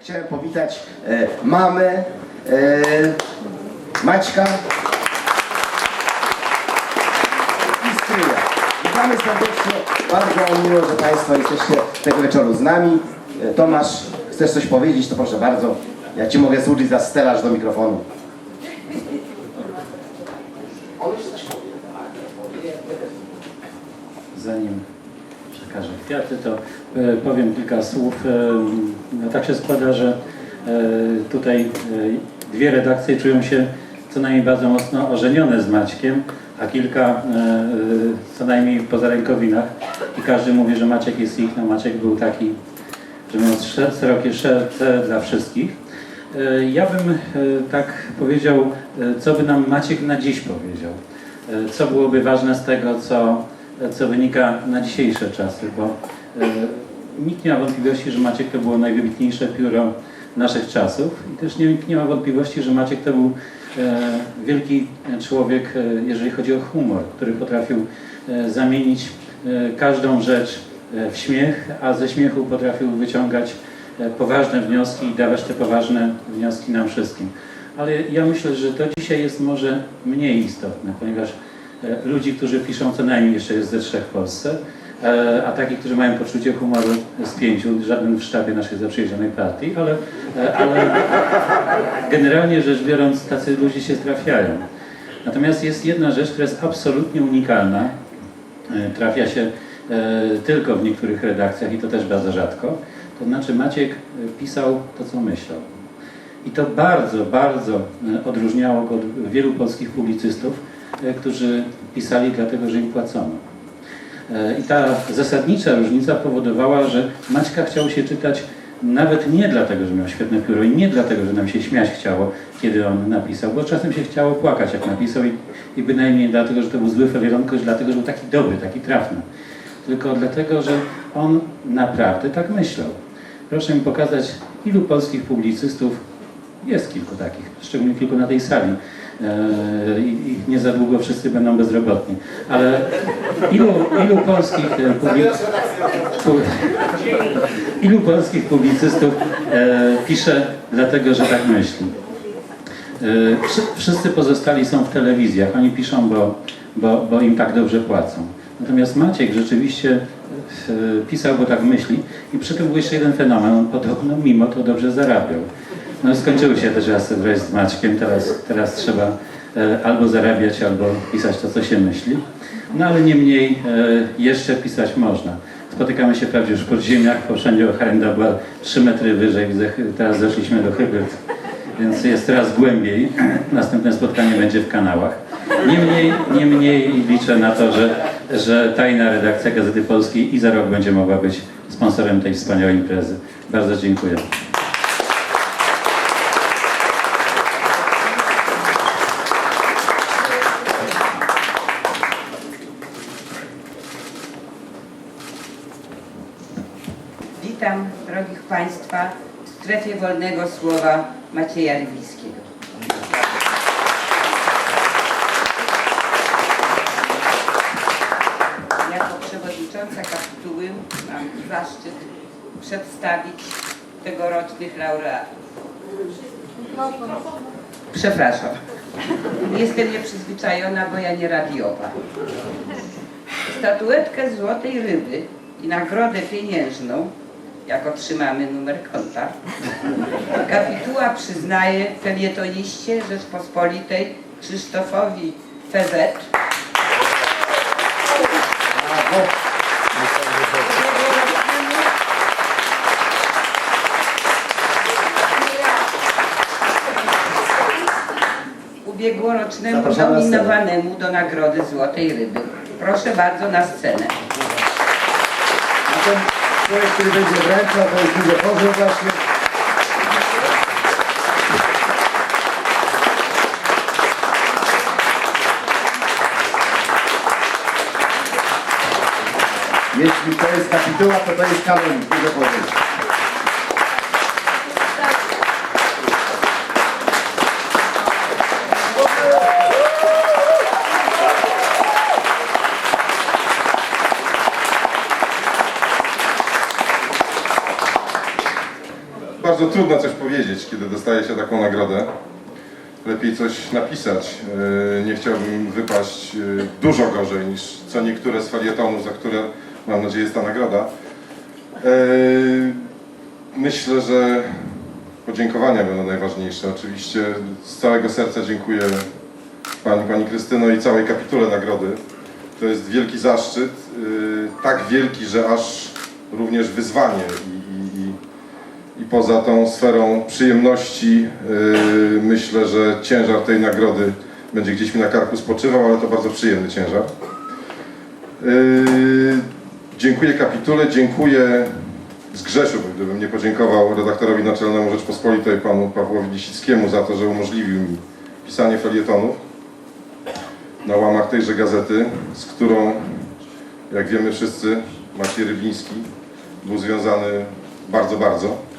Chciałem powitać e, mamę e, Maćka i stryja. Witamy serdecznie. Bardzo miło, że Państwo jesteście tego wieczoru z nami. E, Tomasz, chcesz coś powiedzieć, to proszę bardzo. Ja Ci mogę służyć za stelaż do mikrofonu. Kwiaty, to e, powiem kilka słów. E, no, tak się składa, że e, tutaj dwie redakcje czują się co najmniej bardzo mocno ożenione z Maćkiem, a kilka co najmniej w pozarękowinach. I każdy mówi, że Maciek jest ich. No Maciek był taki, że miał sze- szerokie serce dla wszystkich. Ja bym tak powiedział, co by nam Maciek na dziś powiedział. Co byłoby ważne z tego, co, co wynika na dzisiejsze czasy, bo e, nikt nie ma wątpliwości, że Maciek to było najwybitniejsze pióro naszych czasów i też nie, nie ma wątpliwości, że Maciek to był e, wielki człowiek, e, jeżeli chodzi o humor, który potrafił zamienić każdą rzecz w śmiech, a ze śmiechu potrafił wyciągać poważne wnioski i dawać te poważne wnioski nam wszystkim. Ale ja myślę, że to dzisiaj jest może mniej istotne, ponieważ ludzi, którzy piszą co najmniej jeszcze jest ze trzech w Polsce, e, a takich, którzy mają poczucie humoru z pięciu, żaden w sztabie naszej zaprzyjaźnionej partii, ale, e, ale generalnie rzecz biorąc tacy ludzie się trafiają. Natomiast jest jedna rzecz, która jest absolutnie unikalna, e, trafia się e, tylko w niektórych redakcjach i to też bardzo rzadko. To znaczy Maciek e, pisał to, co myślał. I to bardzo, bardzo e, odróżniało go od wielu polskich publicystów, e, którzy pisali dlatego, że im płacono. E, I ta zasadnicza różnica powodowała, że Maćka chciał się czytać nawet nie dlatego, że miał świetne pióro i nie dlatego, że nam się śmiać chciało, kiedy on napisał, bo czasem się chciało płakać, jak napisał i, i bynajmniej dlatego, że to był zły fewieron, tylko dlatego, że był taki dobry, taki trafny. Tylko dlatego, że on naprawdę tak myślał. Proszę mi pokazać, ilu polskich publicystów jest kilku takich, szczególnie kilku na tej sali. E, I, nie za długo wszyscy będą bezrobotni. Ale ilu, ilu polskich e, publicystów, ilu polskich publicystów e, pisze dlatego, że tak myśli? Wszy- Wszyscy pozostali są w telewizjach. Oni piszą, bo, bo, bo im tak dobrze płacą. Natomiast Maciek rzeczywiście pisał, bo tak myśli. I przy tym był jeszcze jeden fenomen. On podobno mimo to dobrze zarabiał. No skończyły się te czasy wreszcie z Maćkiem. Teraz, teraz trzeba e, albo zarabiać, albo pisać to, co się myśli. No ale niemniej e, jeszcze pisać można. Spotykamy się wprawdzie już w podziemiach, bo wszędzie była 3 metry wyżej. Teraz zeszliśmy do hybryd więc jest coraz głębiej. Następne spotkanie będzie w kanałach. Niemniej, niemniej liczę na to, że, że tajna redakcja Gazety Polskiej i za rok będzie mogła być sponsorem tej wspaniałej imprezy. Bardzo dziękuję. Witam drogich Państwa w strefie wolnego słowa Macieja Rybickiego. Jako przewodnicząca kapituły mam zaszczyt przedstawić tegorocznych laureatów. Przepraszam. Jestem nieprzyzwyczajona, bo ja nie radiowa. Statuetkę Złotej Ryby i nagrodę pieniężną, jak otrzymamy numer konta, kapituła przyznaje felietoniście Rzeczpospolitej Krzysztofowi Fezet. Ubiegłorocznemu nominowanemu do nagrody Złotej Ryby. Proszę bardzo na scenę. Człowiek, który będzie wręczał, to jest duży właśnie. Jeśli to jest kapituła, to to jest kanonik. Duży pozeł. Bardzo trudno coś powiedzieć, kiedy dostaje się taką nagrodę. Lepiej coś napisać. Yy, Nie chciałbym wypaść yy, dużo gorzej niż co niektóre z felietonów, za które mam nadzieję jest ta nagroda. Yy, Myślę, że podziękowania będą najważniejsze. Oczywiście z całego serca dziękuję Pani, Pani Krystyno i całej kapitule nagrody. To jest wielki zaszczyt, tak wielki, że aż również wyzwanie i poza tą sferą przyjemności yy, myślę, że ciężar tej nagrody będzie gdzieś mi na karku spoczywał, ale to bardzo przyjemny ciężar. Yy, dziękuję kapitule, dziękuję z Grzeszu, bo gdybym nie podziękował redaktorowi naczelnemu Rzeczpospolitej, panu Pawłowi Lisickiemu za to, że umożliwił mi pisanie felietonów na łamach tejże gazety, z którą, jak wiemy wszyscy, Maciej Rybiński był związany bardzo, bardzo.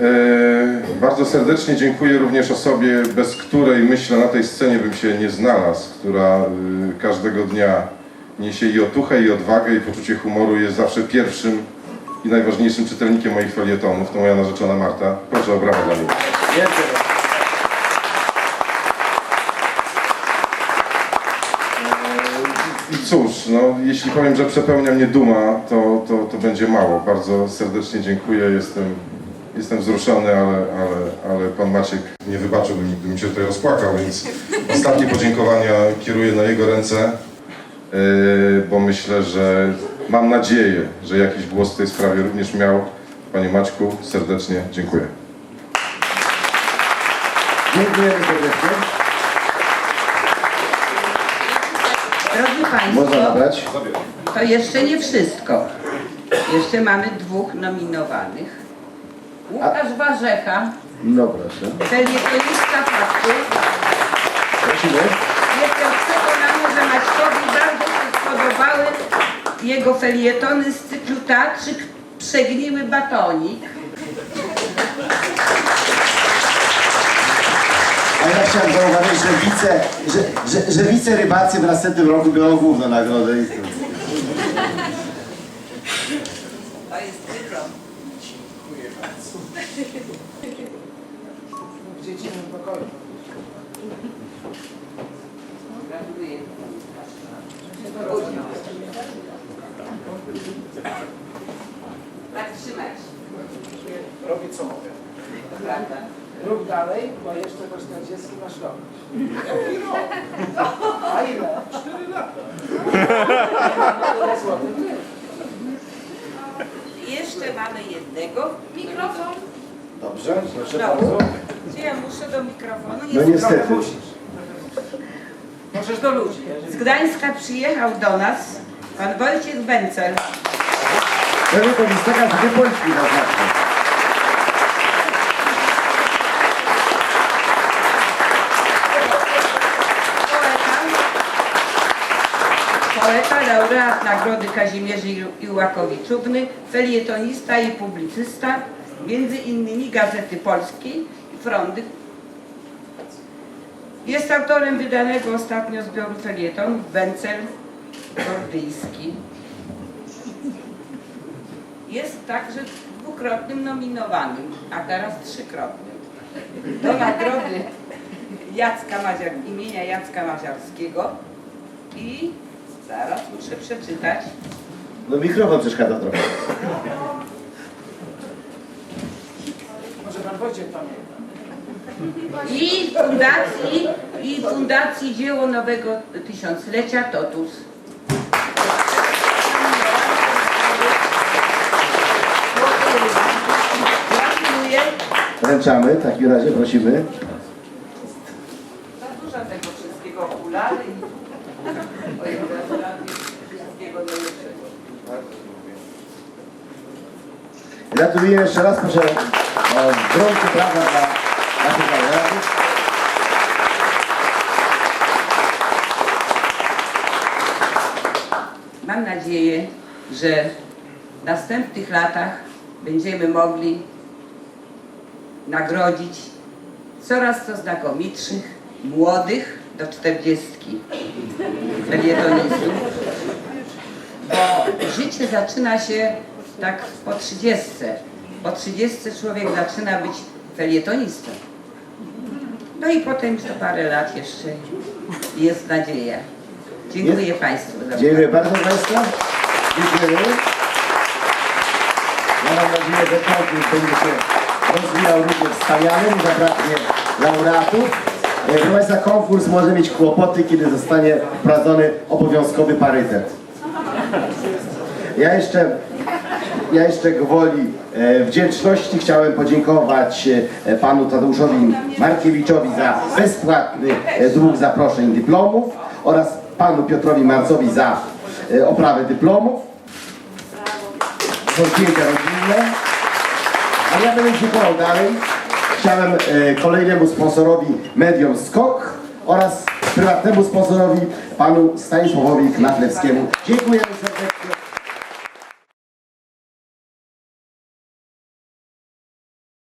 E, bardzo serdecznie dziękuję również osobie, bez której myślę na tej scenie bym się nie znalazł, która y, każdego dnia niesie i otuchę, i odwagę, i poczucie humoru, jest zawsze pierwszym i najważniejszym czytelnikiem moich felietonów, to moja narzeczona Marta. Proszę o brawo dla niej. Wielkie I cóż, no, jeśli powiem, że przepełnia mnie duma, to, to, to będzie mało. Bardzo serdecznie dziękuję, jestem, jestem wzruszony, ale, ale, ale pan Maciek nie wybaczyłby mi, gdybym się tutaj rozpłakał, więc ostatnie podziękowania kieruję na jego ręce, yy, bo myślę, że mam nadzieję, że jakiś głos w tej sprawie również miał. Panie Maćku, serdecznie dziękuję. Dziękujemy serdecznie. Drodzy Można Państwo, nabrać. to jeszcze nie wszystko. Jeszcze mamy dwóch nominowanych. Łukasz Warzecha, No proszę. felietonista faktów. Prosimy. Jestem przekonany, że Maćkowi bardzo się spodobały jego felietony z cyklu Teatrzyk Przegniły Batonik. A ja chciałem zauważyć, że wice, że, że, że wice rybacy w następnym roku biorą główną nagrodę. I to- To jest dyplom. Gratuluję. Tak trzymać. Robię co mogę. Prawda. Rób dalej, bo jeszcze do 40 masz rok. A ile? 4 lata. Jeszcze mamy jednego. Mikrofon. Dobrze, proszę No. bardzo. Czy ja muszę do mikrofonu? No Jest niestety. Trochę musisz. Możesz do ludzi. Z Gdańska przyjechał do nas pan Wojciech Bencel. Pewnie to jest taka dwie Polski na znaczy. Poeta, poeta, laureat Nagrody Kazimierzy Iłakowiczówny, felietonista i publicysta, między innymi Gazety Polskiej i Frondy. Jest autorem wydanego ostatnio zbioru felietonów Wencel Kordyjski. Jest także dwukrotnym nominowanym, a teraz trzykrotnym do nagrody Jacka Maziar, imienia Jacka Maziarskiego i zaraz muszę przeczytać. No mikrofon przeszkadza trochę. Może pan Wojciech pamięta. I fundacji, i fundacji Dzieło Nowego Tysiąclecia Totus. Gratuluję. Wręczamy, w takim razie prosimy. Za dużo tego wszystkiego okulary i Ojej, gratulacje wszystkiego najlepszego. Gratuluję jeszcze raz, proszę o gromkie brawa dla naszych laureatów. Mam nadzieję, że w następnych latach będziemy mogli nagrodzić coraz to znakomitszych, młodych do czterdziestki felietonistów. Bo życie zaczyna się tak po trzydziestce. Po 30 człowiek zaczyna być felietonistą. No i potem co parę lat jeszcze jest nadzieja. Dziękuję Państwu za Dziękuję bardzo Państwu. Dziękujemy. Ja mam nadzieję, że konkurs będzie się rozwijał równie wspaniale, nie zabraknie laureatów. E, Proszę Państwa, konkurs może mieć kłopoty, kiedy zostanie wprowadzony obowiązkowy parytet. Ja jeszcze, ja jeszcze gwoli e, wdzięczności chciałem podziękować e, panu Tadeuszowi Markiewiczowi za bezpłatny e, dług zaproszeń dyplomów oraz panu Piotrowi Marcowi za oprawę dyplomów. Są zdjęcia rodzinne. A ja będę dziękował dalej. Chciałem kolejnemu sponsorowi Medium Skok oraz prywatnemu sponsorowi panu Stanisławowi Knaflewskiemu. Dziękujemy serdecznie.